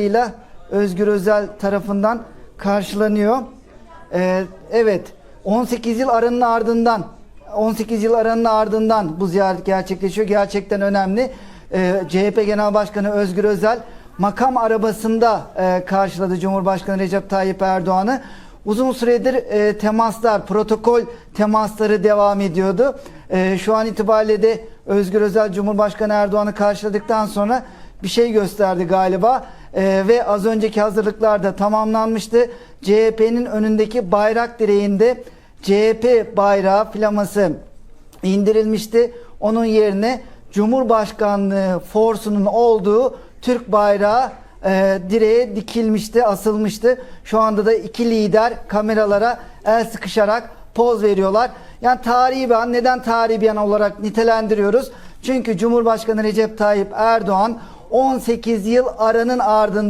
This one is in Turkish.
ile Özgür Özel tarafından karşılanıyor. Ee, evet 18 yıl aranın ardından 18 yıl aranın ardından bu ziyaret gerçekleşiyor. Gerçekten önemli. Ee, CHP Genel Başkanı Özgür Özel makam arabasında e, karşıladı Cumhurbaşkanı Recep Tayyip Erdoğan'ı. Uzun süredir e, temaslar, protokol temasları devam ediyordu. E, şu an itibariyle de Özgür Özel Cumhurbaşkanı Erdoğan'ı karşıladıktan sonra bir şey gösterdi galiba. E, ve az önceki hazırlıklar da tamamlanmıştı. CHP'nin önündeki bayrak direğinde CHP bayrağı flaması indirilmişti. Onun yerine Cumhurbaşkanlığı forsunun olduğu Türk bayrağı e, direğe dikilmişti, asılmıştı. Şu anda da iki lider kameralara el sıkışarak poz veriyorlar. Yani tarihi bir an. Neden tarihi bir an olarak nitelendiriyoruz? Çünkü Cumhurbaşkanı Recep Tayyip Erdoğan 18 yıl aranın ardından